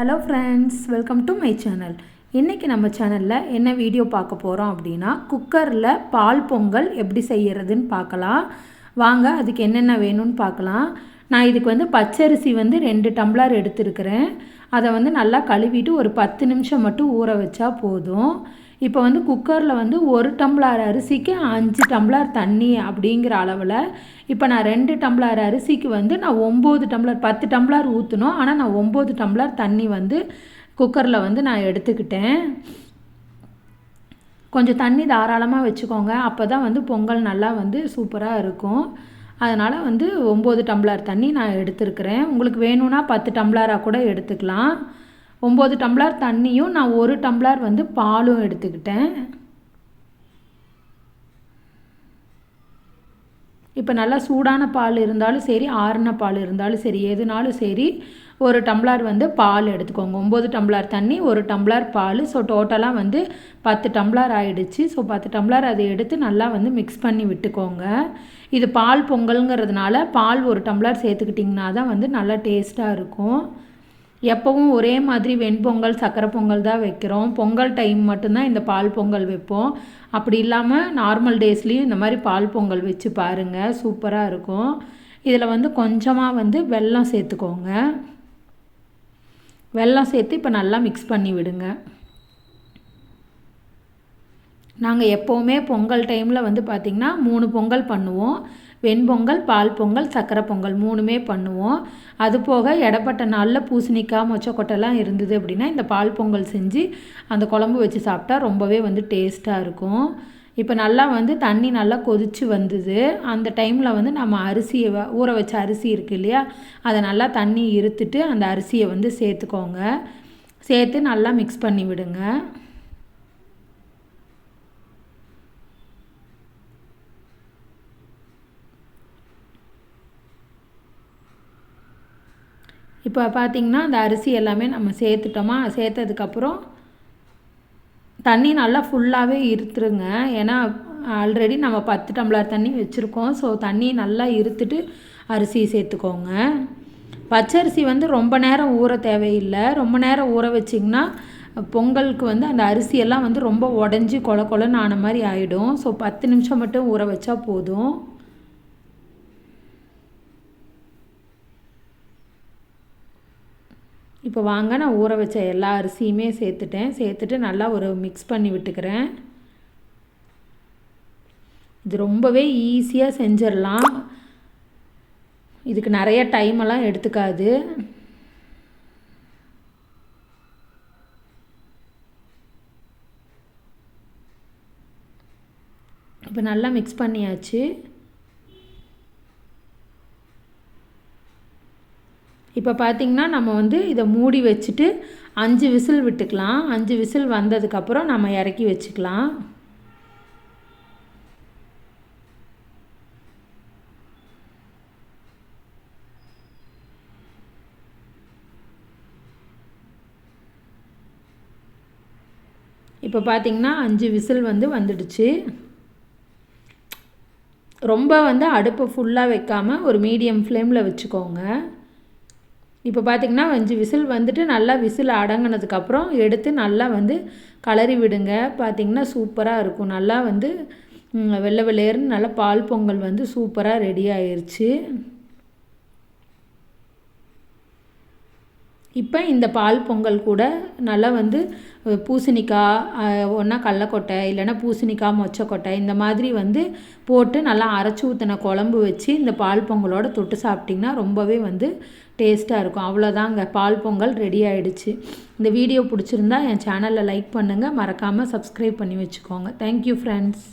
Hello friends welcome to my channel இன்றைக்கி நம்ம சேனலில் என்ன வீடியோ பார்க்க போகிறோம் அப்படின்னா குக்கரில் பால் பொங்கல் எப்படி செய்கிறதுன்னு பார்க்கலாம். வாங்க அதுக்கு என்னென்ன வேணும்னு பார்க்கலாம். நான் இதுக்கு வந்து பச்சரிசி வந்து ரெண்டு டம்ளர் எடுத்துருக்கிறேன். அதை வந்து நல்லா கழுவிட்டு ஒரு பத்து நிமிஷம் மட்டும் ஊற வச்சா போதும். இப்போ வந்து குக்கரில் வந்து ஒரு டம்ளர் அரிசிக்கு அஞ்சு டம்ளர் தண்ணி அப்படிங்கிற அளவில் இப்போ நான் ரெண்டு டம்ளர் அரிசிக்கு வந்து நான் ஒம்பது டம்ளர் பத்து டம்ளர் ஊற்றணும் ஆனால் நான் ஒம்பது டம்ளர் தண்ணி வந்து குக்கரில் வந்து நான் எடுத்துக்கிட்டேன். கொஞ்சம் தண்ணி தாராளமாக வச்சுக்கோங்க. அப்போ தான் வந்து பொங்கல் நல்லா வந்து சூப்பராக இருக்கும். அதனால் வந்து ஒம்பது டம்ளர் தண்ணி நான் எடுத்துருக்கிறேன். உங்களுக்கு வேணும்னா பத்து டம்ளராக கூட எடுத்துக்கலாம். ஒம்பது டம்ளர் தண்ணியும் நான் ஒரு டம்ளர் வந்து பாலும் எடுத்துக்கிட்டேன். இப்போ நல்லா சூடான பால் இருந்தாலும் சரி ஆறுன பால் இருந்தாலும் சரி எதுனாலும் சரி ஒரு டம்ளர் வந்து பால் எடுத்துக்கோங்க. ஒம்பது டம்ளர் தண்ணி ஒரு டம்ளர் பால். ஸோ டோட்டலாக வந்து பத்து டம்ளர் ஆகிடுச்சு ஸோ பத்து டம்ளர் அதை எடுத்து நல்லா வந்து மிக்ஸ் பண்ணி விட்டுக்கோங்க. இது பால் பொங்கலுங்கிறதுனால பால் ஒரு டம்ளர் சேர்த்துக்கிட்டிங்கன்னா தான் வந்து நல்லா டேஸ்ட்டாக இருக்கும். எப்போவும் ஒரே மாதிரி வெண்பொங்கல் சக்கரை பொங்கல் தான் வைக்கிறோம். பொங்கல் டைம் மட்டும்தான் இந்த பால் பொங்கல் வைப்போம். அப்படி இல்லாமல் நார்மல் டேஸ்லேயும் இந்த மாதிரி பால் பொங்கல் வச்சு பாருங்கள் சூப்பராக இருக்கும். இதில் வந்து கொஞ்சமாக வந்து வெல்லம் சேர்த்துக்கோங்க. வெல்லம் சேர்த்து இப்போ நல்லா மிக்ஸ் பண்ணி விடுங்க. நாங்கள் எப்போவுமே பொங்கல் டைமில் வந்து பார்த்திங்கன்னா மூணு பொங்கல் பண்ணுவோம். வெண்பொங்கல் பால் பொங்கல் சக்கரை பொங்கல் மூணுமே பண்ணுவோம். அது போக இடப்பட்ட நாளில் பூசணிக்காய் மொச்சக்கொட்டைலாம் இருந்தது அப்படின்னா இந்த பால் பொங்கல் செஞ்சு அந்த குழம்பு வச்சு சாப்பிட்டா ரொம்பவே வந்து டேஸ்ட்டாக இருக்கும். இப்போ நல்லா வந்து தண்ணி நல்லா கொதித்து வந்தது. அந்த டைமில் வந்து நம்ம அரிசியை ஊற வச்ச அரிசி இருக்குது இல்லையா? அதை நல்லா தண்ணி இருத்துட்டு அந்த அரிசியை வந்து சேர்த்துக்கோங்க. சேர்த்து நல்லா மிக்ஸ் பண்ணி விடுங்க. இப்போ பார்த்திங்கன்னா அந்த அரிசி எல்லாமே நம்ம சேர்த்துட்டோமா? சேர்த்ததுக்கப்புறம் தண்ணி நல்லா ஃபுல்லாகவே இருத்துருங்க. ஏன்னா ஆல்ரெடி நம்ம பத்து டம்ளர் தண்ணி வச்சுருக்கோம். ஸோ தண்ணி நல்லா இருத்துட்டு அரிசி சேர்த்துக்கோங்க. பச்சரிசி வந்து ரொம்ப நேரம் ஊற தேவையில்லை. ரொம்ப நேரம் ஊற வச்சிங்கன்னா பொங்கலுக்கு வந்து அந்த அரிசியெல்லாம் வந்து ரொம்ப உடஞ்சி கொல கொலன்னு ஆன மாதிரி ஆகிடும் ஸோ பத்து நிமிஷம் மட்டும் ஊற வச்சா போதும். இப்போ வாங்க நான் ஊற வச்ச எல்லா அரிசியுமே சேர்த்துட்டேன். சேர்த்துட்டு நல்லா ஒரு மிக்ஸ் பண்ணி விட்டுக்கிறேன். இது ரொம்பவே ஈஸியாக செஞ்சிடலாம். இதுக்கு நிறைய டைமெல்லாம் எடுத்துக்காது. இப்போ நல்லா மிக்ஸ் பண்ணியாச்சு. இப்போ பார்த்திங்கன்னா நம்ம வந்து இதை மூடி வச்சுட்டு அஞ்சு விசில் விட்டுக்கலாம். அஞ்சு விசில் வந்ததுக்கப்புறம் நம்ம இறக்கி வச்சுக்கலாம். இப்போ பார்த்திங்கன்னா அஞ்சு விசில் வந்து வந்துடுச்சு. ரொம்ப வந்து அடுப்பை ஃபுல்லாக வைக்காமல் ஒரு மீடியம் ஃப்ளேமில் வச்சுக்கோங்க. இப்போ பார்த்திங்கன்னா அஞ்சு விசில் வந்துட்டு நல்லா விசில் அடங்கினதுக்கப்புறம் எடுத்து நல்லா வந்து கலரி விடுங்க. பார்த்திங்கன்னா சூப்பராக இருக்கும். நல்லா வந்து வெள்ளை வெள்ளையர்னு நல்லா பால் பொங்கல் வந்து சூப்பராக ரெடி ஆயிடுச்சு இப்போ இந்த பால் பொங்கல் கூட நல்லா வந்து பூசணிக்காய் ஒன்றா கடலக்கொட்டை இல்லைன்னா பூசணிக்காய் மொச்சக்கொட்டை இந்த மாதிரி வந்து போட்டு நல்லா அரைச்சி ஊற்றின குழம்பு வச்சு இந்த பால் பொங்கலோட தொட்டு சாப்பிட்டிங்கன்னா ரொம்பவே வந்து டேஸ்ட்டாக இருக்கும். அவ்வளோதாங்க பால் பொங்கல் ரெடி ஆகிடுச்சு இந்த வீடியோ பிடிச்சிருந்தா என் சேனலில் லைக் பண்ணுங்கள் மறக்காமல் சப்ஸ்கிரைப் பண்ணி வச்சுக்கோங்க. Thank you friends